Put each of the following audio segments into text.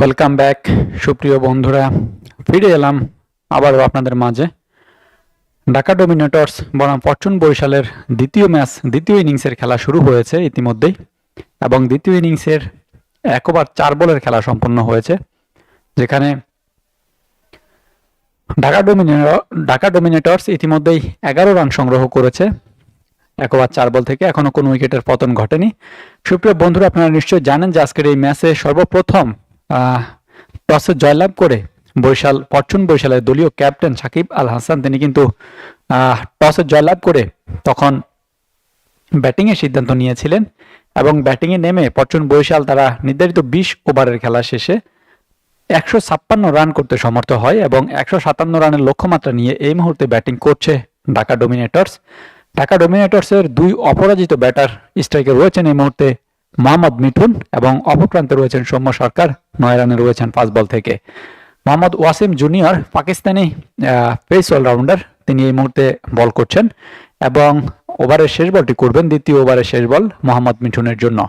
Welcome back সুপ্রিয় বন্ধুরা। ফিরে এলাম আবারও আপনাদের মাঝে। ঢাকা ডোমিনেটর্স বনাম ফরচুন বরিশালের দ্বিতীয় ম্যাচ, দ্বিতীয় ইনিংসের খেলা শুরু হয়েছে ইতিমধ্যেই এবং দ্বিতীয় ইনিংসের এক ওভার চার বলের খেলা সম্পন্ন হয়েছে, যেখানে ঢাকা ডোমিনেটর, ঢাকা ডোমিনেটর্স ইতিমধ্যেই এগারো রান সংগ্রহ করেছে। এক ওভার চার বল থেকে এখনও কোনো উইকেটের পতন ঘটেনি। সুপ্রিয় বন্ধুরা, আপনারা নিশ্চয়ই জানেন যে আজকের এই ম্যাচে সর্বপ্রথম টসে জয়লাভ করে বরিশাল ফরচুন বরিশালের দলীয় ক্যাপ্টেন সাকিব আল হাসান, তিনি কিন্তু টসে জয়লাভ করে তখন ব্যাটিংয়ের সিদ্ধান্ত নিয়েছিলেন এবং ব্যাটিংয়ে নেমে ফরচুন বরিশাল তারা নির্ধারিত বিশ ওভারের খেলা শেষে একশো ছাপ্পান্ন রান করতে সমর্থ হয় এবং একশো সাতান্ন রানের লক্ষ্যমাত্রা নিয়ে এই মুহূর্তে ব্যাটিং করছে ঢাকা ডোমিনেটর্স। ঢাকা ডোমিনেটর্সের দুই অপরাজিত ব্যাটার স্ট্রাইকে রয়েছেন এই মুহূর্তে মোহাম্মদ মিঠুন এবং অপক্রান্তে রয়েছেন সৌম্য সরকার। নয় রানে রয়েছেন পাঁচ বল থেকে। Mohammad Wasim junior Pakistani pace all rounder, তিনি এই মুহূর্তে বল করছেন এবং ওভারের শেষ বলটি করবেন দ্বিতীয় ওভারের শেষ বল মোহাম্মদ মিঠুনের জন্য।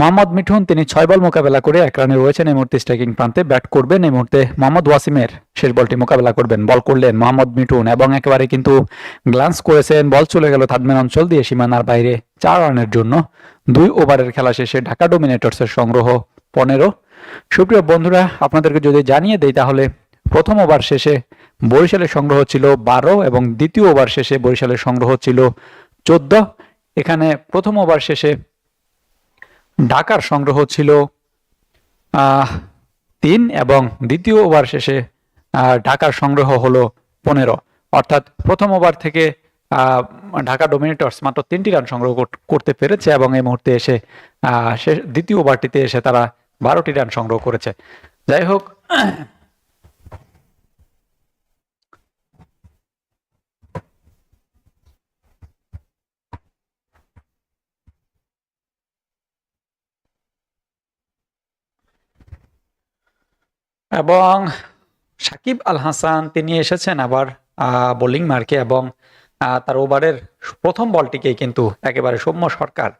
মোহাম্মদ মিঠুন, তিনি ছয় বল মোকাবেলা করে এক রানে রয়েছেন এই মুহূর্তে স্ট্রাইকিং প্রান্তে। ব্যাট করবেন এই মুহূর্তে মোহাম্মদ ওয়াসিমের। শেষ বলটি মোকাবেলা করবেন। বল করলেন মোহাম্মদ মিঠুন এবং একেবারে কিন্তু গ্লান্স করেছেন। বল চলে গেল থাদমেন অঞ্চল দিয়ে সীমানার বাইরে। চার রানের জন্য দুই ওভারের খেলা শেষে ঢাকা ডোমিনেটর্সের সংগ্রহ পনেরো। সুপ্রিয় বন্ধুরা, আপনাদেরকে যদি জানিয়ে দেই, তাহলে প্রথম ওভার শেষে বরিশালের সংগ্রহ ছিল বারো এবং দ্বিতীয় ওভার শেষে বরিশালের সংগ্রহ ছিল চোদ্দ। এখানে প্রথম ওভার শেষে ঢাকার সংগ্রহ ছিল তিন এবং দ্বিতীয় ওভার শেষে ঢাকার সংগ্রহ হলো পনেরো। অর্থাৎ প্রথম ওভার থেকে ঢাকা ডোমিনেটর্স মাত্র তিনটি রান সংগ্রহ করতে পেরেছে এবং এই মুহূর্তে এসে শেষ দ্বিতীয় ওভারটিতে এসে তারা বারোটি রান সংগ্রহ করেছে। যাই হোক এবং সাকিব আল হাসান তিনি এসেছেন আবার বোলিং মার্কে এবং তার ওভারের প্রথম বলটিকেই কিন্তু একেবারে সৌম্য সরকার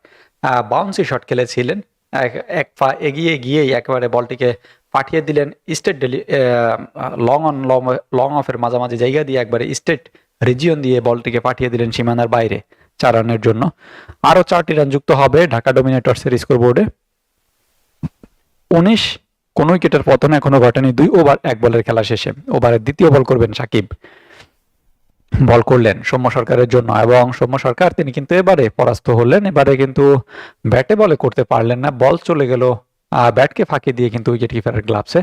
বাউন্সি শট খেলেছিলেন। এক- পা এগিয়ে গিয়েই একেবারে বলটিকে পাঠিয়ে দিলেন স্টেট ডেলি লং অন লং লং অফের মাঝামাঝি জায়গা দিয়ে একবারে স্টেট রিজিয়ন দিয়ে বলটিকে পাঠিয়ে দিলেন সীমানার বাইরে চার রানের জন্য। আরও চারটি রান যুক্ত হবে ঢাকা ডোমিনেটর্সের স্কোর বোর্ডে উনিশ কোন উইকেটের পতন এখনও ঘটেনি। দুই ওভার, এক বলের খেলা শেষে। ওভারের দ্বিতীয় বল করবেন সাকিব। বল করলেন সৌম্য সরকারের জন্য এবং সৌম্য সরকার তিনি কিন্তু এবারে পরাস্ত হলেন। এবারে কিন্তু ব্যাটে বলে করতে পারলেন না। বল চলে গেল। ব্যাটকে ফাঁকি দিয়ে কিন্তু উইকেট কিপারের গ্লাভসে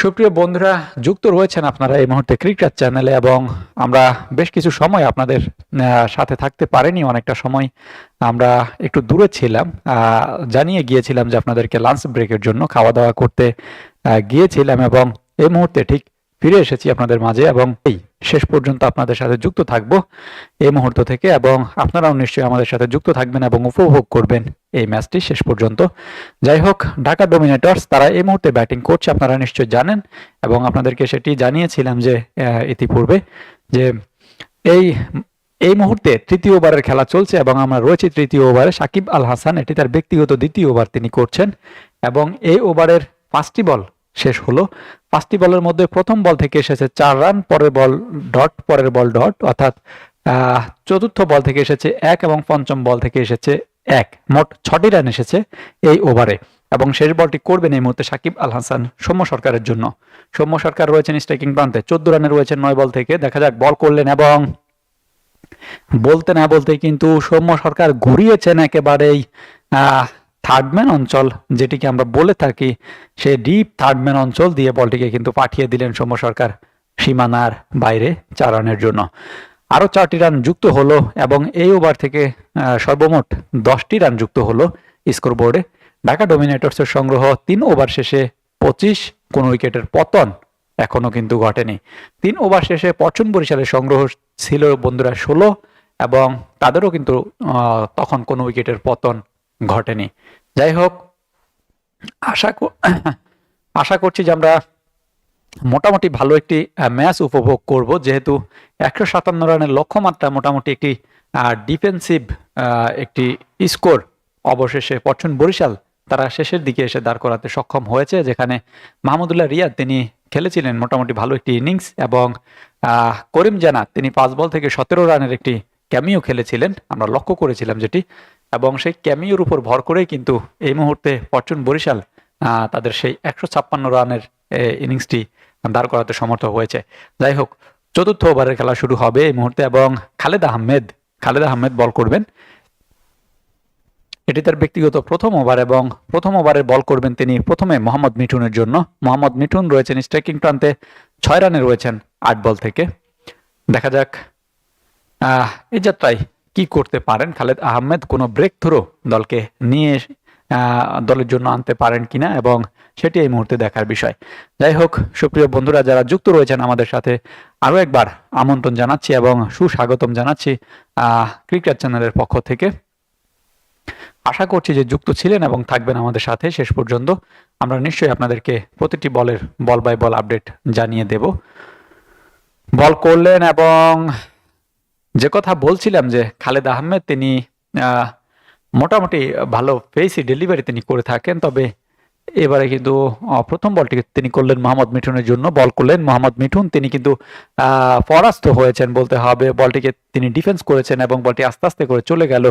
সুপ্রিয় বন্ধুরা, যুক্ত রয়েছেন আপনারা এই মুহূর্তে ক্রিকেট চ্যানেলে এবং আমরা বেশ কিছু সময় আপনাদের সাথে থাকতে পারেনি, অনেকটা সময় আমরা একটু দূরে ছিলাম। জানিয়ে গিয়েছিলাম যে আপনাদেরকে লাঞ্চ ব্রেকের জন্য খাওয়া দাওয়া করতে গিয়েছিলাম এবং এই মুহূর্তে ঠিক ফিরে এসেছি আপনাদের মাঝে এবং এই শেষ পর্যন্ত আপনাদের সাথে যুক্ত থাকব এই মুহূর্ত থেকে এবং আপনারাও নিশ্চয়ই আমাদের সাথে যুক্ত থাকবেন এবং উপভোগ করবেন এই ম্যাচটি শেষ পর্যন্ত। যাই হোক, ঢাকা ডোমিনেটর্স তারা এই মুহূর্তে ব্যাটিং করছে, আপনারা নিশ্চয়ই জানেন এবং আপনাদেরকে সেটি জানিয়েছিলাম যে ইতিপূর্বে যে এই এই মুহূর্তে তৃতীয় ওভারের খেলা চলছে এবং আমরা রয়েছি তৃতীয় ওভারে। সাকিব আল হাসান, এটি তার ব্যক্তিগত দ্বিতীয় ওভার তিনি করছেন এবং এই ওভারের পাঁচটি বল শেষ হলো। পাঁচটি বলের মধ্যে প্রথম বল থেকে এসেছে চার রান, পরের বল ডট, পরের বল ডট, অর্থাৎ চতুর্থ বল থেকে এসেছে এক এবং পঞ্চম বল থেকে এসেছে এক। মোট ছটি রান এসেছে এই ওভারে এবং শেষ বলটি করবেন এই মুহূর্তে সাকিব আল হাসান সৌম্য সরকারের জন্য। সৌম্য সরকার রয়েছেন স্ট্রাইকিং প্রান্তে। চোদ্দ রানে রয়েছেন নয় বল থেকে। দেখা যাক, বল করলেন এবং বলতে না বলতে কিন্তু সৌম্য সরকার ঘুরিয়েছেন একেবারেই থার্ডম্যান অঞ্চল, যেটিকে আমরা বলে থাকি সেই ডিপ থার্ডম্যান অঞ্চল দিয়ে বলটিকে কিন্তু পাঠিয়ে দিলেন সৌম্য সরকার সীমানার বাইরে চার জন্য। আরও চারটি রান যুক্ত হলো এবং এই ওভার থেকে সর্বমোট দশটি রান যুক্ত হলো স্কোর বোর্ডে ঢাকা ডোমিনেটর্সের সংগ্রহ তিন ওভার শেষে পঁচিশ, কোন উইকেটের পতন এখনও কিন্তু ঘটেনি। তিন ওভার শেষে পচন বরিশালের সংগ্রহ ছিল বন্ধুরা ষোলো এবং তাদেরও কিন্তু তখন কোনো উইকেটের পতন ঘটেনি। যাই হোক, আশা আশা করছি যে আমরা মোটামুটি ভালো একটি ম্যাচ উপভোগ করব। যেহেতু একশো সাতান্ন রানের লক্ষ্যমাত্রা মোটামুটি একটি ডিফেন্সিভ একটি স্কোর অবশেষে পছন্দ বরিশাল তারা শেষের দিকে এসে দাঁড় করাতে সক্ষম হয়েছে, যেখানে মাহমুদুল্লাহ রিয়াদ তিনি খেলেছিলেন মোটামুটি ভালো একটি ইনিংস এবং করিম জানা তিনি পাঁচ বল থেকে সতেরো রানের একটি ক্যামিও খেলেছিলেন, আমরা লক্ষ্য করেছিলাম যেটি, এবং সেই ক্যামিওর উপর ভর করেই কিন্তু এই মুহূর্তে ফরচুন বরিশাল তাদের সেই একশো ছাপ্পান্ন রানের ইনিংসটি দাঁড় করাতে সমর্থ হয়েছে। যাই হোক, চতুর্থ ওভারের খেলা শুরু হবে এই মুহূর্তে, এবং খালেদ আহমেদ খালেদ আহমেদ বল করবেন। এটি তার ব্যক্তিগত প্রথম ওভার, এবং প্রথম ওভারে বল করবেন তিনি প্রথমে মোহাম্মদ মিঠুনের জন্য। মোহাম্মদ মিঠুন রয়েছেন স্ট্রাইকিং প্রান্তে, ছয় রানে রয়েছেন আট বল থেকে। দেখা যাক আহ, এই যাত্রায় কি করতে পারেন? খালেদ আহমেদ কোনো ব্রেক থ্রো দলকে নিয়ে দলের জন্য আনতে পারেন কিনা এবং সেটি এই মুহূর্তে দেখার বিষয়। যাই হোক সুপ্রিয় বন্ধুরা যারা যুক্ত রয়েছেন আমাদের সাথে আরও একবার আমন্ত্রণ জানাচ্ছি এবং সুস্বাগতম জানাচ্ছি ক্রিকেট চ্যানেলের পক্ষ থেকে। আশা করছি যে যুক্ত ছিলেন এবং থাকবেন আমাদের সাথে শেষ পর্যন্ত। আমরা নিশ্চয়ই আপনাদেরকে প্রতিটি বলের বল বাই বল আপডেট জানিয়ে দেব। বল করলেন এবং যে কথা বলছিলাম যে খালেদ আহমেদ তিনি মোটামুটি ভালো ফেসি ডেলিভারি তিনি করে থাকেন, তবে এবারে কিন্তু প্রথম বলটি তিনি করলেন মোহাম্মদ মিঠুনের জন্য। বল করলেন মোহাম্মদ মিঠুন। তিনি কিন্তু পরাস্ত হয়েছেন বলতে হবে। বলটিকে তিনি ডিফেন্স করেছেন এবং বলটি আস্তে আস্তে করে চলে গেল।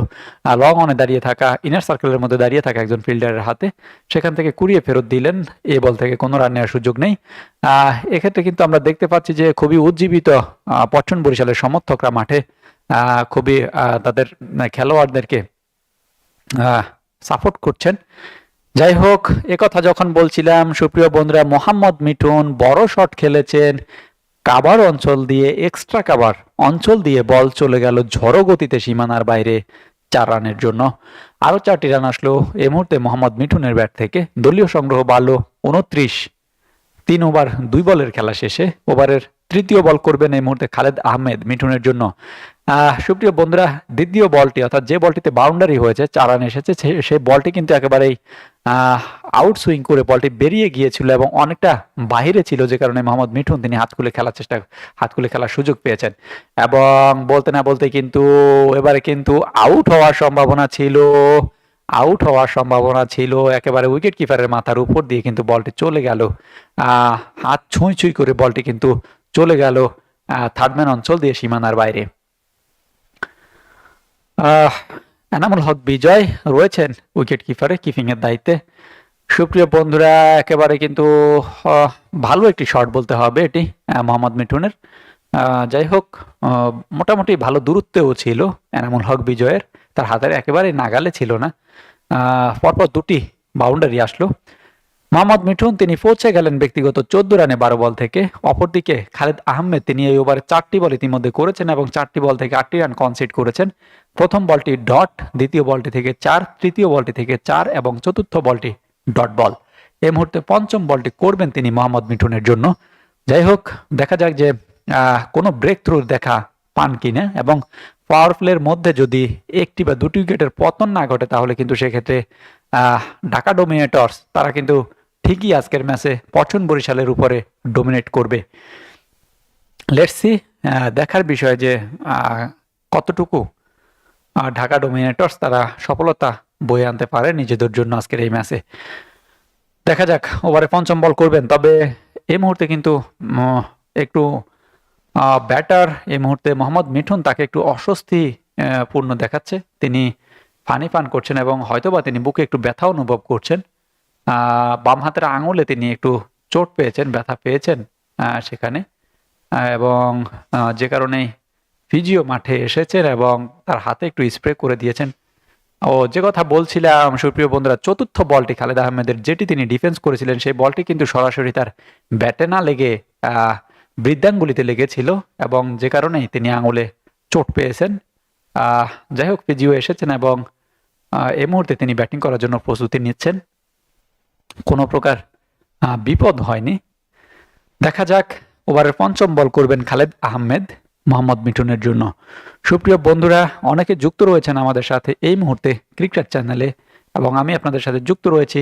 লং অনে দাঁড়িয়ে থাকা ইনার সার্কেলের মধ্যে দাঁড়িয়ে থাকা একজন ফিল্ডারের হাতে। সেখান থেকে কুড়িয়ে ফেরত দিলেন। এই বল থেকে কোনো রান নেওয়ার সুযোগ নেই। এক্ষেত্রে কিন্তু আমরা দেখতে পাচ্ছি যে খুবই উজ্জীবিত পট্টন বরিশালের সমর্থকরা মাঠে খুবই তাদের খেলোয়াড়দেরকে সাপোর্ট করছেন। যাই হোক কথা যখন বলছিলাম, সুপ্রিয় বন্ধুরা, মোহাম্মদ মিঠুন বড় শট খেলেছেন। কাবার অঞ্চল দিয়ে এক্সট্রা কাবার অঞ্চল দিয়ে বল চলে গেল ঝড়ো গতিতে সীমানার বাইরে চার রানের জন্য। আরও চারটি রান আসলো এই মুহূর্তে মোহাম্মদ মিঠুনের ব্যাট থেকে। দলীয় সংগ্রহ বাড়লো উনত্রিশ। তিন ওভার, দুই বলের খেলা শেষে ওভারের তৃতীয় বল করবেন এই মুহূর্তে খালেদ আহমেদ মিঠুনের জন্য। সুপ্রিয় বন্ধুরা, দ্বিতীয় বলটি, অর্থাৎ যে বলটিতে বাউন্ডারি হয়েছে, চার রান এসেছে সেই বলটি কিন্তু একেবারেই আউট সুইং করে বলটি বেরিয়ে গিয়েছিল এবং অনেকটা বাহিরে ছিল যে কারণে মোহাম্মদ মিঠুন তিনি হাত খুলে খেলার চেষ্টা হাত খুলে খেলার সুযোগ পেয়েছেন। এবং বলতে না বলতে কিন্তু এবারে কিন্তু আউট হওয়ার সম্ভাবনা ছিল আউট হওয়ার সম্ভাবনা ছিল। একেবারে উইকেট কিপারের মাথার উপর দিয়ে কিন্তু বলটি চলে গেল। হাত ছুঁই ছুঁই করে বলটি কিন্তু চলে গেল থার্ডম্যান অঞ্চল দিয়ে সীমানার বাইরে। আহ, এনামুল হক বিজয় রয়েছেন উইকেট কিপারে কিপিং এর দায়িত্বে। সুপ্রিয় বন্ধুরা, একেবারে কিন্তু ভালো একটি শট বলতে হবে এটি মোহাম্মদ মিঠুনের। যাই হোক মোটামুটি ভালো দূরত্বেও ছিল এনামুল হক বিজয়ের। তার হাতের একেবারে নাগালে ছিল না। পরপর দুটি বাউন্ডারি আসলো। মোহাম্মদ মিঠুন, তিনি পৌঁছে গেলেন ব্যক্তিগত চোদ্দ রানে বারো বল থেকে। অপরদিকে খালেদ আহমেদ, তিনি এই ওভারে চারটি বল ইতিমধ্যে করেছেন এবং চারটি বল থেকে আটটি রান কনসিড করেছেন। প্রথম বলটি ডট, দ্বিতীয় বলটি থেকে চার, তৃতীয় বলটি থেকে চার এবং চতুর্থ বলটি ডট বল। এই মুহূর্তে পঞ্চম বলটি করবেন তিনি মোহাম্মদ মিঠুনের জন্য। যাই হোক, দেখা যাক যে কোনো ব্রেক থ্রুর দেখা পান কিনা এবং পাওয়ার প্লের মধ্যে যদি একটি বা দুটি উইকেটের পতন না ঘটে, তাহলে কিন্তু সেক্ষেত্রে ঢাকা ডোমিনেটর্স তারা কিন্তু ঠিকই আজকের ম্যাচে পছন বরিশালের উপরে ডোমিনেট করবে। লেটসি দেখার বিষয় যে কতটুকু ঢাকা ডোমিনেটর্স তারা সফলতা বয়ে আনতে পারে নিজেদের জন্য আজকের এই ম্যাচে। দেখা যাক ওভারে পঞ্চম বল করবেন, তবে এই মুহূর্তে কিন্তু একটু ব্যাটার এই মুহূর্তে মোহাম্মদ মিঠুন তাকে একটু অস্বস্তি পূর্ণ দেখাচ্ছে। তিনি পানি পান করছেন এবং হয়তোবা তিনি বুকে একটু ব্যথা অনুভব করছেন। বাম হাতের আঙুলে তিনি একটু চোট পেয়েছেন, ব্যথা পেয়েছেন সেখানে। এবং যে কারণে ফিজিও মাঠে এসেছেন এবং তার হাতে একটু স্প্রে করে দিয়েছেন। ও, যে কথা বলছিলাম, সুপ্রিয় বন্ধুরা, চতুর্থ বলটি খালেদ আহমেদের, যেটি তিনি ডিফেন্স করেছিলেন, সেই বলটি কিন্তু সরাসরি তার ব্যাটে না লেগে বৃদ্ধাঙ্গুলিতে লেগেছিল এবং যে কারণেই তিনি আঙুলে চোট পেয়েছেন। যাই হোক, ফিজিও এসেছেন এবং এই মুহূর্তে তিনি ব্যাটিং করার জন্য প্রস্তুতি নিচ্ছেন। কোনো প্রকার বিপদ হয়নি। দেখা যাক ওভারের পঞ্চম বল করবেন খালেদ আহমেদ মোহাম্মদ মিঠুনের জন্য। সুপ্রিয় বন্ধুরা, অনেকে যুক্ত রয়েছেন আমাদের সাথে এই মুহূর্তে ক্রিকেট চ্যানেলে এবং আমি আপনাদের সাথে যুক্ত রয়েছি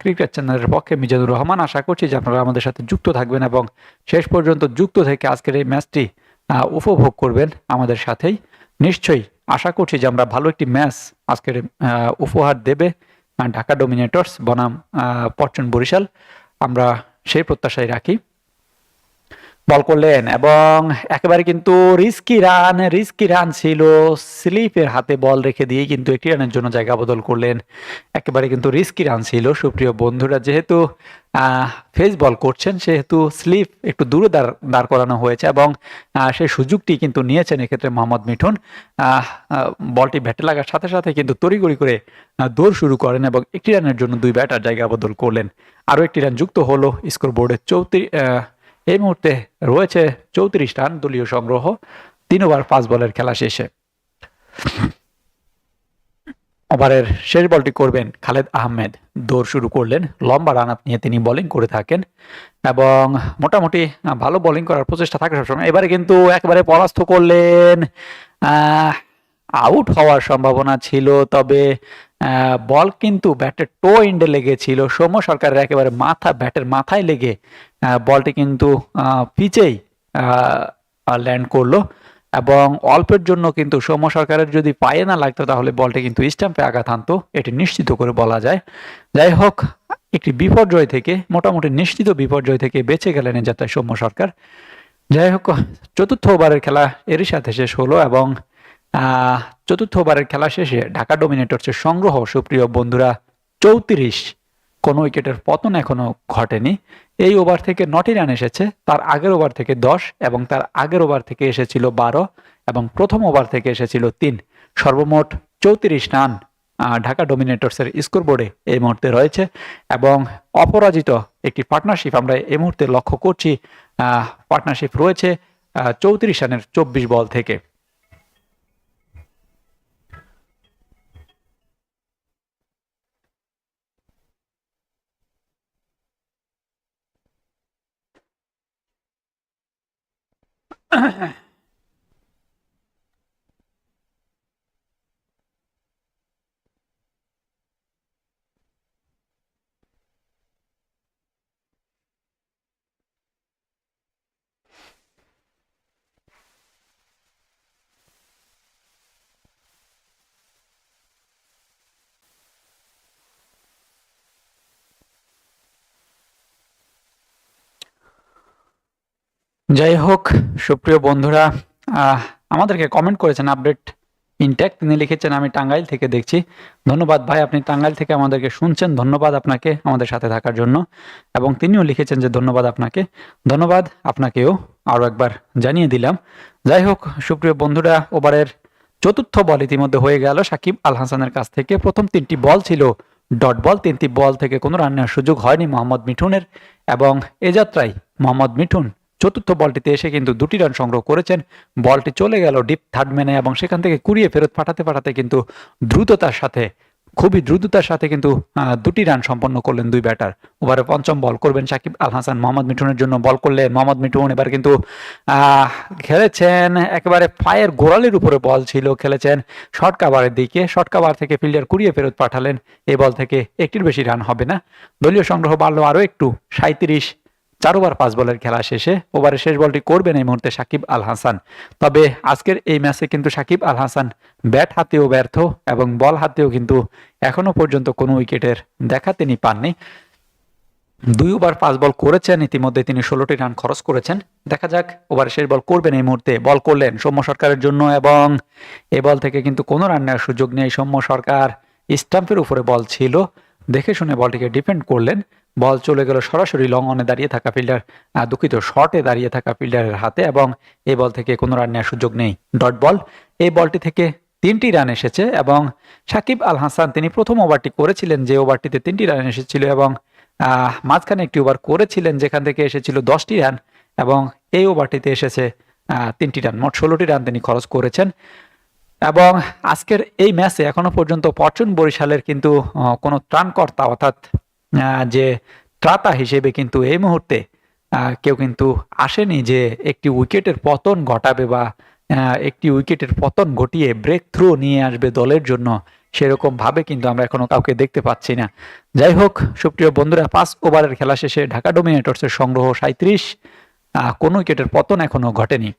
ক্রিকেট চ্যানেলের পক্ষে মিজানুর রহমান। আশা করছি যে আপনারা আমাদের সাথে যুক্ত থাকবেন এবং শেষ পর্যন্ত যুক্ত থেকে আজকের এই ম্যাচটি উপভোগ করবেন আমাদের সাথেই। নিশ্চয়ই আশা করছি যে আমরা ভালো একটি ম্যাচ আজকের উপহার দেবে। ঢাকা ডোমিনেটর্স বনাম পট্টন বরিশাল আমরা সেই প্রত্যাশায় রাখি। বল করলেন এবং একেবারে কিন্তু রিস্কি রান রিস্কি রান ছিল। স্লিপের হাতে বল রেখে দিয়ে কিন্তু একটি রানের জন্য জায়গা বদল করলেন। একেবারে কিন্তু রিস্কি রান ছিল। সুপ্রিয় বন্ধুরা, যেহেতু ফেস বল করছেন, সেহেতু স্লিপ একটু দূরে দাঁড় দাঁড় করানো হয়েছে এবং সেই সুযোগটি কিন্তু নিয়েছেন এক্ষেত্রে মোহাম্মদ মিঠুন। বলটি ব্যাটে লাগার সাথে সাথে কিন্তু তড়িগড়ি করে দৌড় শুরু করেন এবং একটি রানের জন্য দুই ব্যাটার জায়গা বদল করলেন। আরও একটি রান যুক্ত হলো স্কোর বোর্ডের চৌত্রিশ এই মুহূর্তে রয়েছে চৌত্রিশ রান দলীয় সংগ্রহ, তিন ওভার, পাঁচ বলের খেলা শেষে। ওভারের শেষ বলটি করবেন খালেদ আহমেদ। দৌড় শুরু করলেন, লম্বা রান আপ নিয়ে তিনি বোলিং করে থাকেন এবং মোটামুটি ভালো বোলিং করার প্রচেষ্টা থাকে সবসময়। এবারে কিন্তু একবারে পরাস্ত করলেন আউট হওয়ার সম্ভাবনা ছিল, তবে বল কিন্তু ব্যাটের টো এন্ডে লেগেছিল। সৌম্য সরকারের একেবারে মাথা, ব্যাটের মাথায় লেগে বলটি কিন্তু পিচেই ল্যান্ড করল। এবং অল্পের জন্য কিন্তু সৌম্য সরকারের যদি পায়ে না লাগতো, তাহলে বলটি কিন্তু স্ট্যাম্পে আঘাত আনতো এটি নিশ্চিত করে বলা যায়। যাই হোক, একটি বিপর্যয় থেকে, মোটামুটি নিশ্চিত বিপর্যয় থেকে বেঁচে গেলেন এ যাত্রায় সৌম্য সরকার। যাই হোক, চতুর্থ ওভারের খেলা এরই সাথে শেষ হলো এবং চতুর্থ ওভারের খেলা শেষে ঢাকা ডোমিনেটর্সের সংগ্রহ, সুপ্রিয় বন্ধুরা, চৌত্রিশ কোনো উইকেটের পতন এখনও ঘটেনি। এই ওভার থেকে নটি রান এসেছে, তার আগের ওভার থেকে দশ এবং তার আগের ওভার থেকে এসেছিল বারো এবং প্রথম ওভার থেকে এসেছিল তিন। সর্বমোট চৌত্রিশ রান ঢাকা ডোমিনেটর্সের স্কোর বোর্ডে এই মুহূর্তে রয়েছে এবং অপরাজিত একটি পার্টনারশিপ আমরা এই মুহূর্তে লক্ষ্য করছি। পার্টনারশিপ রয়েছে চৌত্রিশ রানের চব্বিশ বল থেকে। Uh-huh. যাই হোক সুপ্রিয় বন্ধুরা আমাদেরকে কমেন্ট করেছেন আপডেট ইনটেক তিনি লিখেছেন, আমি টাঙ্গাইল থেকে দেখছি। ধন্যবাদ ভাই, আপনি টাঙ্গাইল থেকে আমাদেরকে শুনছেন। ধন্যবাদ আপনাকে আমাদের সাথে থাকার জন্য। এবং তিনিও লিখেছেন যে, ধন্যবাদ আপনাকে। ধন্যবাদ আপনাকেও আরও একবার জানিয়ে দিলাম। যাই হোক সুপ্রিয় বন্ধুরা ওভারের চতুর্থ বল ইতিমধ্যে হয়ে গেল। সাকিব আল হাসানের কাছ থেকে প্রথম তিনটি বল ছিল। ডট বল তিনটি বল থেকে কোনো রান নেওয়ার সুযোগ হয়নি মোহাম্মদ মিঠুনের। এবং এ যাত্রায় মোহাম্মদ মিঠুন চতুর্থ বলটিতে এসে কিন্তু দুটি রান সংগ্রহ করেছেন। বলটি চলে গেল ডিপ থার্ড ম্যানে এবং সেখান থেকে কুড়িয়ে ফেরত পাঠাতে পাঠাতে কিন্তু দ্রুততার সাথে, খুবই দ্রুততার সাথে কিন্তু দুটি রান সম্পন্ন করলেন দুই ব্যাটার ওভারে পঞ্চম বল করবেন সাকিব আল হাসান। মোহাম্মদ মিঠুনের জন্য বল করলেন মোহাম্মদ মিঠুন এবার কিন্তু খেলেছেন একেবারে পায়ের গোড়ালির উপরে বল ছিল, খেলেছেন শর্ট কাভারের দিকে। শর্ট কাভার থেকে ফিল্ডার কুড়িয়ে ফেরত পাঠালেন। এই বল থেকে একটির বেশি রান হবে না। দলীয় সংগ্রহ বাড়লো আরও একটু সাঁত্রিশ চার ওভার পাঁচ বলের খেলা শেষে ওভারের শেষ বলটি করবেন এই মুহূর্তে সাকিব আল হাসান। তবে আজকের এই ম্যাচে কিন্তু সাকিব আল হাসান ব্যাট হাতেও ব্যর্থ এবং বল হাতেও কিন্তু এখনও পর্যন্ত কোনো উইকেটের দেখা তিনি পাননি। দুই ওভার পাঁচ বল করেছেন, ইতিমধ্যে তিনি ষোলোটি রান খরচ করেছেন। দেখা যাক ওভারে শেষ বল করবেন এই মুহূর্তে। বল করলেন সৌম্য সরকারের জন্য এবং এ বল থেকে কিন্তু কোনো রান নেওয়ার সুযোগ নেই সৌম্য সরকার। স্টাম্পের উপরে বল ছিল। দেখে শুনে বলটিকে ডিফেন্ড করলেন বল চলে গেল সরাসরি লং অনে দাঁড়িয়ে থাকা ফিল্ডার দুঃখিত শর্টে দাঁড়িয়ে থাকা ফিল্ডারের হাতে এবং এই বল থেকে কোনো রান নেওয়ার সুযোগ নেই। ডট বল এই বলটি থেকে তিনটি রান এসেছে এবং সাকিব আল হাসান, তিনি প্রথম ওভারটি করেছিলেন যে ওভারটিতে তিনটি রান এসেছিল এবং মাঝখানে একটি ওভার করেছিলেন যেখান থেকে এসেছিল দশটি রান এবং এই ওভারটিতে এসেছে তিনটি রান মোট ষোলোটি রান তিনি খরচ করেছেন। এবং আজকের এই ম্যাচে এখনও পর্যন্ত পর্চন বরিশালের কিন্তু কোনো ত্রাণকর্তা অর্থাৎ যে ত্রাতা হিসেবে কিন্তু এই মুহূর্তে কেউ কিন্তু আসেনি যে একটি উইকেটের পতন ঘটাবে বা একটি উইকেটের পতন ঘটিয়ে ব্রেক থ্রু নিয়ে আসবে দলের জন্য, সেরকম ভাবে কিন্তু আমরা এখনও কাউকে দেখতে পাচ্ছি না। যাই হোক, সুপ্রিয় বন্ধুরা, পাঁচ ওভারের খেলা শেষে ঢাকা ডোমিনেটর্সের সংগ্রহ সাঁত্রিশ কোনো উইকেটের পতন এখনও ঘটেনি।